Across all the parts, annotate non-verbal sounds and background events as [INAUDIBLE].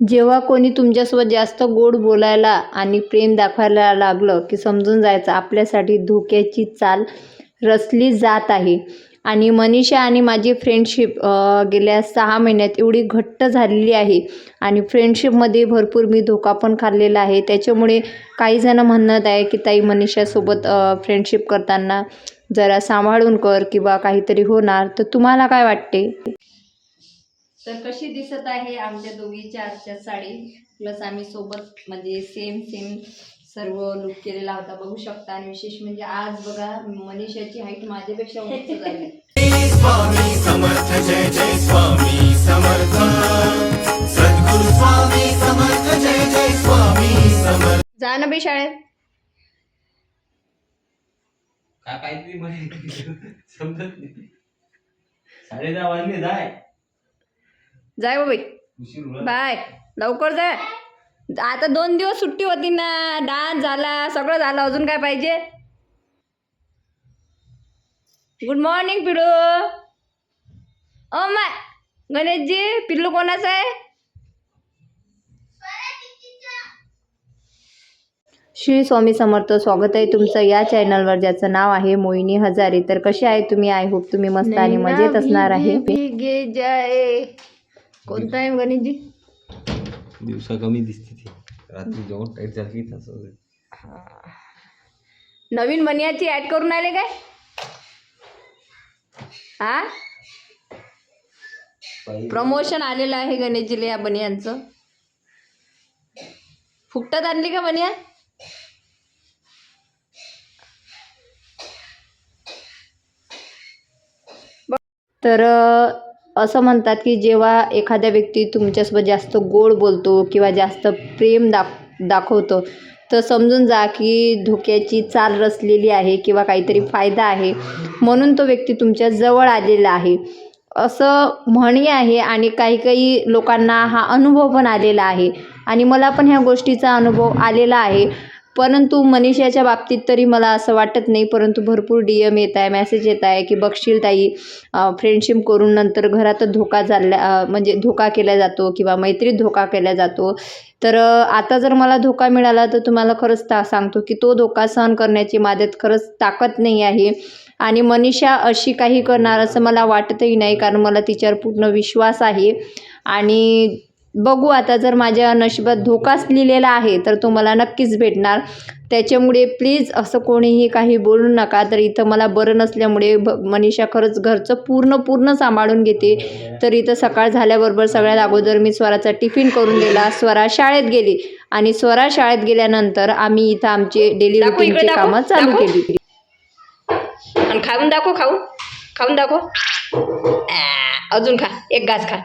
जेव्हा कोणी तुमच्यासोबत जास्त गोड बोलायला आणि प्रेम दाखवायला लागलं की समजून जायचं आपल्यासाठी धोक्याची चाल रचली जात आहे. आणि मनीषा आणि माझी फ्रेंडशिप गेल्या सहा महिन्यात एवढी घट्ट झालेली आहे. आणि फ्रेंडशिपमध्ये भरपूर मी धोका पण खाल्लेला आहे. त्याच्यामुळे काही जणं म्हणत आहे की ताई मनीषासोबत फ्रेंडशिप करताना जरा सांभाळून कर किंवा काहीतरी होणार. तर तुम्हाला काय वाटते? तर कशी दिसत आहे आमच्या दोघीच्या आजच्या साडी? प्लस आम्ही सोबत म्हणजे सेम सेम सर्व लुक केलेला होता बघू शकता. आणि विशेष म्हणजे आज बघा मनीषाची हाईट माझ्यापेक्षा उंच झाली. स्वामी समर्थ जय जय स्वामी समर्थ. सद्गुरु स्वामी समर्थ जय जय स्वामी समर्थ. जा ना बे शाळेत. का काहीतरी समजत नाही. साडे दहा वाजले जाय. जाय बाई. बाय. लवकर जाय. आता दोन दिवस सुट्टी होती ना. डान्स झाला सगळं झालं. अजून काय पाहिजे? गुड मॉर्निंग पिडू ओ माय. गणेशजी पिल्लू कोणाचं आहे? श्री स्वामी समर्थ स्वागत आहे तुमचं या चॅनलवर ज्याचं नाव आहे मोहिनी हजारे. तर कसे आहे तुम्ही? आय होप तुम्ही मस्त आणि मजेत असणार आहे. गे जाय कोणता आहे गणेशजी दिवसा कमी दिसते ती. रात्री जेवण टाईट झाली की तसं होईल. नवीन बनियाची ऍड करून आले काय? हा? प्रमोशन आलेलं आहे गणेशजीला या बनियांचं फुकटात आणली का बनिया तर अ, असं म्हणतात की जेव्हा एखाद्या व्यक्ती तुमच्यासोबत जास्त गोड बोलतो किंवा जास्त प्रेम दाख दाखवतो तर समजून जा की धोक्याची चाल रचलेली आहे किंवा काहीतरी फायदा आहे. म्हणून तो व्यक्ती तुमच्या जवळ आलेला आहे. असं म्हणी आहे आणि काही काही लोकांना हा अनुभव पण आलेला आहे. आणि मला पण ह्या गोष्टीचा अनुभव आलेला आहे. परंतु मनीषाच्या बाबतीत तरी मला असं वाटत नाही परंतु भरपूर डी एम येत आहे मॅसेज येत आहे की बघशील ताई फ्रेंडशिप करून नंतर घरात धोका झाला म्हणजे धोका केला जातो किंवा मैत्रीत धोका केला जातो. तर आता जर मला धोका मिळाला तर तुम्हाला खरंच ता सांगतो की तो धोका सहन करण्याची माझ्यात खरंच ताकद नाही आहे. आणि मनीषा अशी काही करणार असं मला वाटतही नाही कारण मला तिच्यावर पूर्ण विश्वास आहे. आणि बघू आता जर माझ्या नशिबात धोकाच लिहिलेला आहे तर तो मला नक्कीच भेटणार. त्याच्यामुळे प्लीज असं कोणीही काही बोलू नका तर इथं मला बरं नसल्यामुळे ब मनीषा खरंच घरचं पूर्ण पूर्ण सांभाळून घेते. तर इथं सकाळ झाल्याबरोबर सगळ्यात अगोदर मी स्वराचा टिफिन करून दिला. स्वरा शाळेत गेली आणि स्वरा शाळेत गेल्यानंतर आम्ही इथं आमचे डेली रुटीनची कामं चालू. केली. आणि खाऊन दाखव खाऊ. खाऊन दाखव. अजून खा. एक घास खा.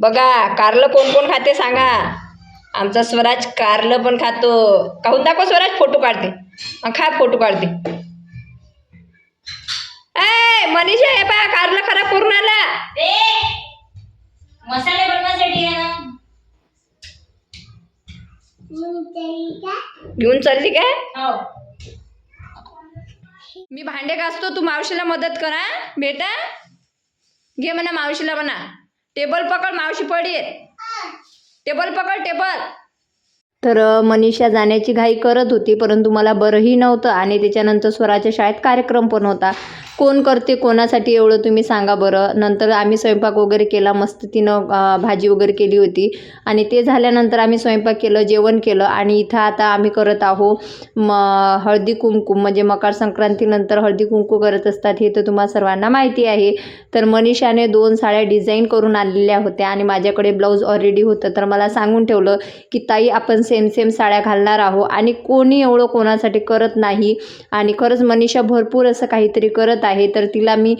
बघा कारलं कोण कोण खाते सांगा. आमचा स्वराज कारलं पण खातो. खाऊन दाखव स्वराज फोटो काढते. खा फोटो काढते. ए मनीषा हे पा कारलं खराब करून आला. मसाले बनवायसाठी घेऊन चालली काय हो. मी भांडे घासतो तू मावशीला मदत करा बेटा. घे म्हणा मावशीला म्हणा. टेबल पकड मावशी पडी टेबल पकड टेबल. तर मनीषा जाण्याची घाई करत होती परंतु मला बरंही नव्हतं आणि त्याच्यानंतर स्वराच्या शाळेत कार्यक्रम पण होता. कोण करते कोणासाठी एवढं तुम्ही सांगा बरं. नंतर आम्ही स्वयंपाक वगैरे केला मस्त तिनं भाजी वगैरे केली होती. आणि ते झाल्यानंतर आम्ही स्वयंपाक केलं जेवण केलं. आणि इथं आता आम्ही करत आहो म हळदी कुंकू. म्हणजे मकर संक्रांतीनंतर हळदी कुंकू करत असतात हे तर तुम्हाला सर्वांना माहिती आहे. तर मनीषाने दोन साड्या डिझाईन करून आणलेल्या होत्या आणि माझ्याकडे ब्लाऊज ऑलरेडी होतं. तर मला सांगून ठेवलं की ताई आपण सेम सेम साड्या घालणार आहो आणि कोणी एवढं कोणासाठी करत नाही. आणि खरंच मनीषा भरपूर असं काहीतरी करत आहे. आहे तर तिला मी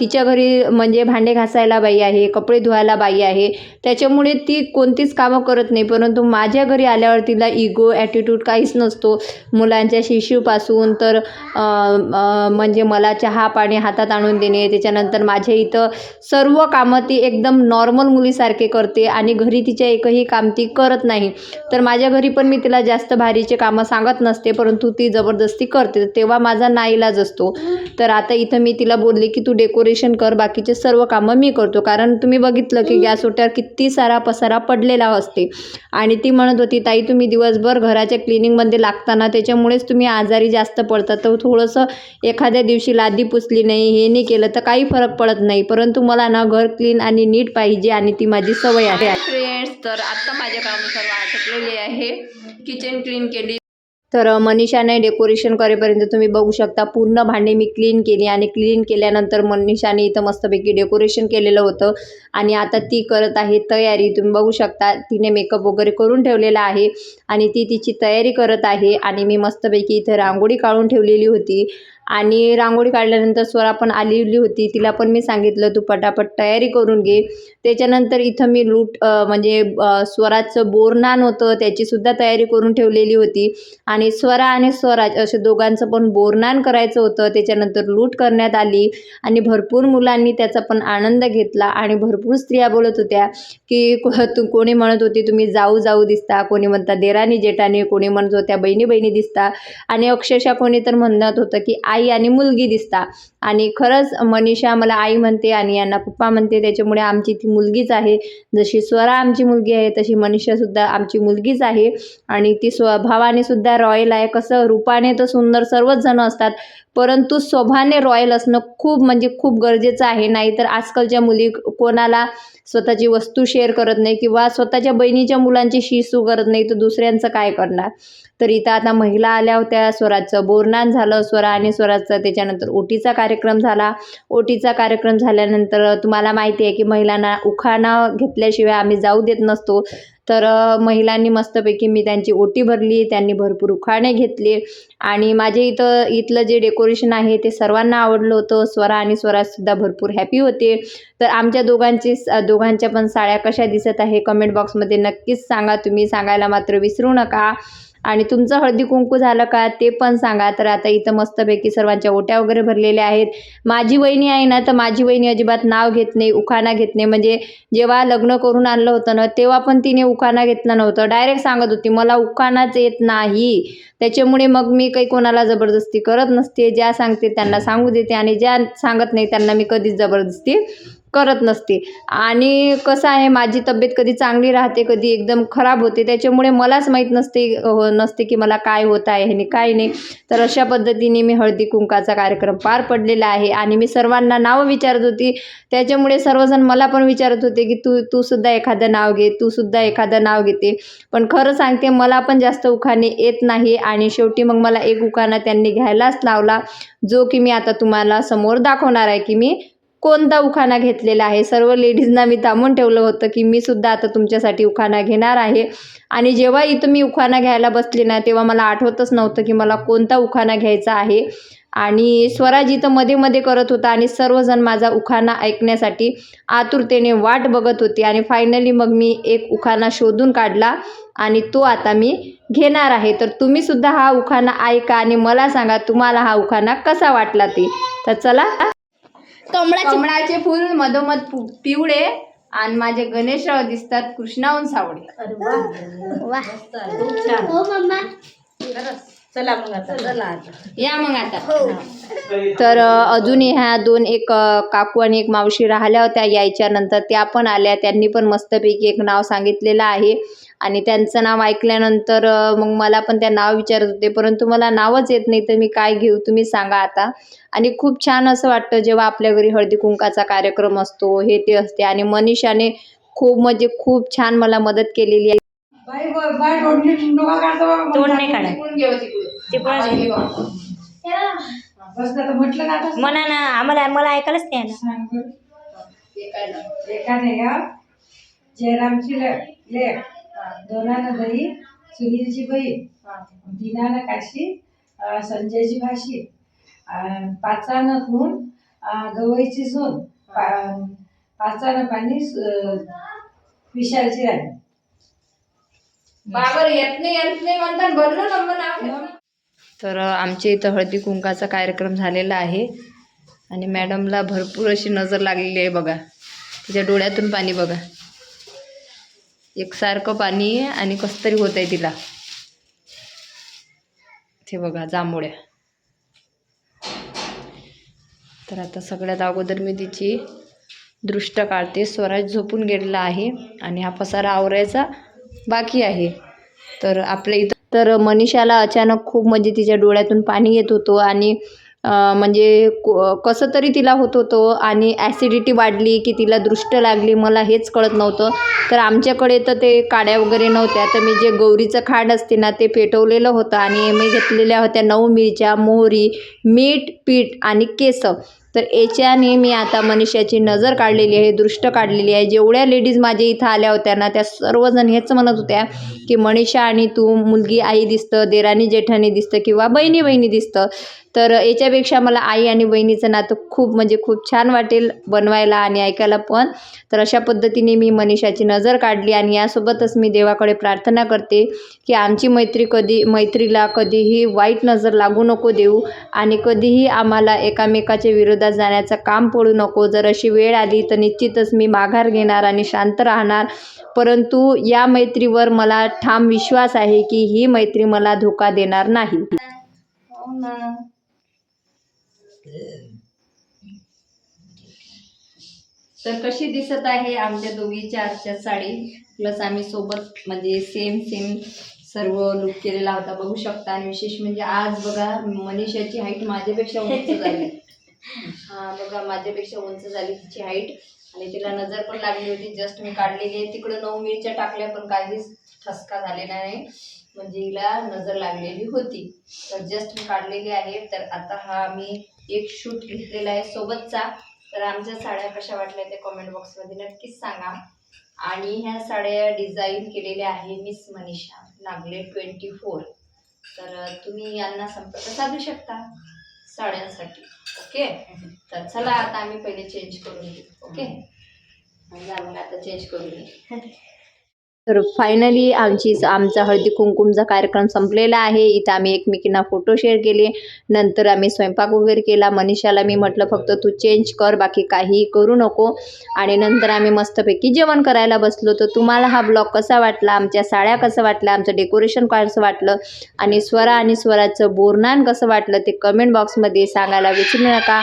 तिच्या घरी म्हणजे भांडे घासायला बाई आहे कपडे धुवायला बाई आहे. त्याच्यामुळे ती कोणतीच कामं करत नाही परंतु माझ्या घरी आल्यावर तिला इगो ॲटिट्यूड काहीच नसतो. मुलांच्या शिशूपासून तर म्हणजे मला चहा पाणी हातात आणून देणे त्याच्यानंतर माझ्या इथं सर्व कामं ती एकदम नॉर्मल मुलीसारखे करते आणि घरी तिच्या एकही काम ती करत नाही. तर माझ्या घरी पण मी तिला जास्त भारीचे कामं सांगत नसते परंतु ती जबरदस्ती करते. तेव्हा माझा नाईलाज असतो. तर आता इथं मी तिला बोलले की तू डेकोरेशन कर बाकीचे सर्व कामं मी करतो. कारण तुम्ही बघितलं की गॅस ओट्यावर किती सारा पसारा पडलेला असते. आणि ती म्हणत होती ताई तुम्ही दिवसभर घराच्या क्लिनिंगमध्ये लागताना त्याच्यामुळेच तुम्ही आजारी जास्त पडतात. तर थोडंसं एखाद्या दिवशी लादी पुसली नाही हे नाही केलं तर काही फरक पडत नाही. परंतु मला ना घर क्लीन आणि नीट पाहिजे आणि ती माझी सवय आहे. फ्रेंड्स तर आत्ता माझे काम सर्व आटपलेले आहे. किचन क्लीन केली. तर मनीषाने डेकोरेशन करेपर्यंत तुम्ही बघू शकता पूर्ण भांडी मी क्लीन केली आणि क्लीन केल्यानंतर मनीषाने इथं मस्तपैकी डेकोरेशन केलेलं होतं. आणि आता ती करत आहे तयारी. तुम्ही बघू शकता तिने मेकअप वगैरे करून ठेवलेला आहे. आणि ती तिची तयारी करत आहे. आणि मी मस्तपैकी इथं रांगोळी काढून ठेवलेली होती. आणि रांगोळी काढल्यानंतर स्वरा पण आलेली होती. तिला पण मी सांगितलं तू पटापट तयारी करून घे. त्याच्यानंतर इथं मी लूट म्हणजे स्वराचं बोरनान होतं. त्याचीसुद्धा तयारी करून ठेवलेली होती. आणि स्वरा आणि स्वराज असे दोघांचं पण बोरनान करायचं होतं. त्याच्यानंतर लूट करण्यात आली. आणि भरपूर मुलांनी त्याचा पण आनंद घेतला. आणि भरपूर स्त्रिया बोलत होत्या की तू कोणी म्हणत होती तुम्ही जाऊ जाऊ दिसता. कोणी म्हणता देरानी जेठाने कोणी म्हणत होत्या बहिणी बहिणी दिसता. आणि अक्षरशः कोणी तर म्हणत होतं की आई आणि मुलगी दिसता. आणि खरंच मनीषा मला आई म्हणते आणि यांना पप्पा म्हणते. त्याच्यामुळे आमची ती मुलगीच आहे. जशी स्वरा आमची मुलगी आहे तशी मनीषासुद्धा आमची मुलगीच आहे. आणि ती स्वभावाने सुद्धा रॉयल आहे. कसं रूपाने तर सुंदर सर्वच जण असतात. परंतु स्वभाने रॉयल असणं खूप म्हणजे खूप गरजेचं आहे. नाहीतर आजकालच्या मुली कोणाला स्वतःची वस्तू शेअर करत नाही किंवा स्वतःच्या बहिणीच्या मुलांची शिसू करत नाही तर दुसऱ्यांचं काय करणार? तर इथं आता महिला आल्या होत्या स्वराचं बोरनान झालं स्वरा आणि स्वराजचं त्याच्यानंतर ओटीचा कार्यक्रम झाला. ओटीचा कार्यक्रम झाल्यानंतर तुम्हाला माहिती आहे की महिलांना उखाणा घेतल्याशिवाय आम्ही जाऊ देत नसतो. तर महिलांनी मस्तपैकी मी त्यांची ओटी भरली त्यांनी भरपूर उखाणे घेतले आणि माझे इथं इथलं जे डेकोरेशन आहे ते सर्वांना आवडलं होतं. स्वरा आणि स्वराजसुद्धा भरपूर हॅपी होते. तर आमच्या दोघांची दोघांच्या पण साड्या कशा दिसत आहे कमेंट बॉक्समध्ये नक्कीच सांगा. तुम्ही सांगायला मात्र विसरू नका. आणि तुमचं हळदी कुंकू झालं का ते पण सांगा. तर आता इथं मस्तपैकी सर्वांच्या ओट्या वगैरे भरलेल्या आहेत. माझी वहिनी आहे ना तर माझी वहिनी अजिबात नाव घेत नाही उखाणा घेत नाही. म्हणजे जेव्हा लग्न करून आणलं होतं ना तेव्हा पण तिने उखाणा घेतला नव्हतं. डायरेक्ट सांगत होती मला उखाणाच येत नाही. त्याच्यामुळे मग मी काही कोणाला जबरदस्ती करत नसते. ज्या सांगते त्यांना सांगू देते आणि ज्या सांगत नाही त्यांना मी कधीच जबरदस्ती करत नसते. आणि कसं आहे माझी तब्येत कधी चांगली राहते कधी एकदम खराब होते त्याच्यामुळे मलाच माहीत नसते हो नसते की मला काय होत आहे आणि काय नाही. तर अशा पद्धतीने मी हळदी कुंकाचा कार्यक्रम पार पडलेला आहे आणि मी सर्वांना नावं विचारत होती. त्याच्यामुळे सर्वजण मला पण विचारत होते की तू तू सुद्धा एखादं नाव घे तू सुद्धा एखादं नाव घेते. पण खरं सांगते मला पण जास्त उखाणे येत नाही आणि शेवटी मग मला एक उखाणा त्यांनी घ्यायलाच लावला जो की मी आता तुम्हाला समोर दाखवणार आहे की मी कोणता उखाणा घेतलेला आहे? सर्व लेडीजना मी थांबून ठेवलं होतं की मी सुद्धा आता तुमच्यासाठी उखाणा घेणार आहे. आणि जेव्हा इथं मी उखाणा घ्यायला बसले ना तेव्हा मला आठवतच नव्हतं की मला कोणता उखाणा घ्यायचा आहे. आणि स्वराज इथं मध्ये मध्ये करत होता आणि सर्वजण माझा उखाणा ऐकण्यासाठी आतुरतेने वाट बघत होती. आणि फायनली मग मी एक उखाणा शोधून काढला आणि तो आता मी घेणार आहे. तर तुम्ही सुद्धा हा उखाणा ऐका आणि मला सांगा तुम्हाला हा उखाणा कसा वाटला ते. तर चला कमळाचे फूल मधोमध पु- पिवळे आणि माझे गणेशराव दिसतात कृष्णाहून सावळे. हो मम्मा. या मग आता. तर अ, अजून ह्या दोन एक अ, काकू आणि एक मावशी राहिल्या होत्या. यायच्या नंतर त्या पण आल्या. त्यांनी पण मस्तपैकी एक नाव सांगितलेलं आहे. आणि त्यांचं नाव ऐकल्यानंतर मग मला पण त्या नाव विचारत होते. परंतु मला नावच येत नाही तर मी काय घेऊ? तुम्ही सांगा आता. आणि खूप छान असं वाटतं जेव्हा आपल्या घरी हळदी कुंकाचा कार्यक्रम असतो हे ते असते. आणि मनीषाने खूप म्हणजे खूप छान मला मदत केलेली आहे. तोंड नाही काढत. म्हणा ना आम्हाला मला ऐकायलाच नाही आलं. जयरामची ले- लेक दोनानं दही सुनीलची बहीण दिनानं काशी संजयची भाशी अं, पाचानं खून गवईची सून पाचानं पाणी विशालची राणी. बाबर येत नाही येत नाही म्हणतात भरलं नंबर नाव. तर आमच्या इथं हळदी कुंकाचा कार्यक्रम झालेला आहे. आणि मॅडमला भरपूर अशी नजर लागलेली आहे बघा. तिच्या डोळ्यातून पाणी बघा. एकसारखं पाणी आहे आणि कसं तरी होत आहे तिला. ते बघा जांभोळ्या. तर आता सगळ्यात अगोदर मी तिची दृष्ट काढते. स्वराज झोपून गेलेला आहे आणि हा पसारा आवरायचा बाकी आहे. तर आपल्या इथं तर मनीषाला अचानक खूप म्हणजे तिच्या डोळ्यातून पाणी येत होतं आणि म्हणजे को- कसं तरी तिला होत होतं आणि ॲसिडिटी वाढली की तिला दृष्ट लागली मला हेच कळत नव्हतं. तर आमच्याकडे तर ते काड्या वगैरे नव्हत्या. तर मी जे गौरीचं खाड असते ना ते पेटवलेलं होतं आणि मी घेतलेल्या होत्या नऊ मिरच्या मोहरी मीठ पीठ आणि केसं. तर याच्याने मी आता मनीषाची नजर काढलेली आहे दृष्ट काढलेली आहे. जेवढ्या लेडीज माझ्या इथं आल्या होत्या ना त्या सर्वजण हेच म्हणत होत्या की मनीषा आणि तू मुलगी आई दिसतं देराणी जेठाणी दिसतं किंवा बहिणी बहिणी दिसतं. तर याच्यापेक्षा मला आई आणि बहिणीचं नातं खूप म्हणजे खूप छान वाटेल बनवायला आणि ऐकायला पण. तर अशा पद्धतीने मी मनीषाची नजर काढली आणि यासोबतच मी देवाकडे प्रार्थना करते की आमची मैत्री कधी मैत्रीला कधीही वाईट नजर लागू नको देऊ आणि कधीही आम्हाला एकामेकाच्या विरोधात जाण्याचं काम पडू नको. जर अशी वेळ आली तर निश्चितच मी माघार घेणार आणि शांत राहणार. परंतु या मैत्रीवर मला ठाम विश्वास आहे की ही मैत्री मला धोका देणार नाही. हो तर कशी दिसत आहे आमच्या दोघीच्या आजच्या साडी? प्लस आम्ही सोबत म्हणजे सेम सेम सर्व लुक केलेला होता. बघू शकता आणि विशेष म्हणजे आज बघा मनीषाची हाईट माझ्यापेक्षा उंच झाली [LAUGHS] हा बघा माझ्यापेक्षा उंच झाली तिची हाईट आणि तिला नजर पण लागली होती. जस्ट मी काढलेली आहे. तिकडं नऊ मिरच्या टाकल्या पण काहीच ठसका झालेला नाही. म्हणजे हिला नजर लागलेली होती. तर जस्ट मी काढलेली आहे. तर आता हा मी एक शूट घेतलेला आहे सोबतचा. तर आमच्या साड्या कशा वाटल्या ते कमेंट बॉक्समध्ये नक्कीच सांगा. आणि ह्या साड्या डिझाईन केलेल्या आहे miss Manisha. Nagle twenty four तर तुम्ही यांना संपर्क साधू शकता. साड्यांसाठी. ओके? तर चला आता आम्ही पहिले चेंज करून घेऊ. ओके? मग आता चेंज करून घेऊ. तर फायनली आमची आमचा हळदी कुंकुमचा कार्यक्रम संपलेला आहे. इथं आम्ही एकमेकींना फोटो शेअर केले. नंतर आम्ही स्वयंपाक वगैरे केला. मनीषाला मी म्हटलं फक्त तू चेंज कर बाकी काहीही करू नको. आणि नंतर आम्ही मस्तपैकी जेवण करायला बसलो. तर तुम्हाला हा ब्लॉग कसा वाटला? आमच्या साड्या कसं वाटल्या? आमचं डेकोरेशन कसं वाटलं? आणि स्वरा आणि स्वराचं बोरनान कसं वाटलं? ते कमेंट बॉक्समध्ये सांगायला विसरू नका.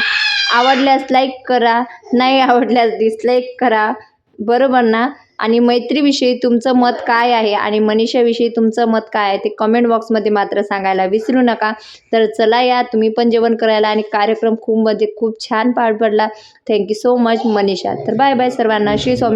आवडल्यास लाईक करा. नाही आवडल्यास डिसलाईक करा. बरोबर ना? आणि मैत्रीविषयी तुमचं मत काय आहे आणि मनीषाविषयी तुमचं मत काय आहे ते कमेंट बॉक्समध्ये मात्र सांगायला विसरू नका. तर चला या तुम्ही पण जेवण करायला आणि कार्यक्रम खूप म्हणजे खूप छान पार पडला. Thank you so much Manisha. तर बाय बाय सर्वांना. श्री स्वामी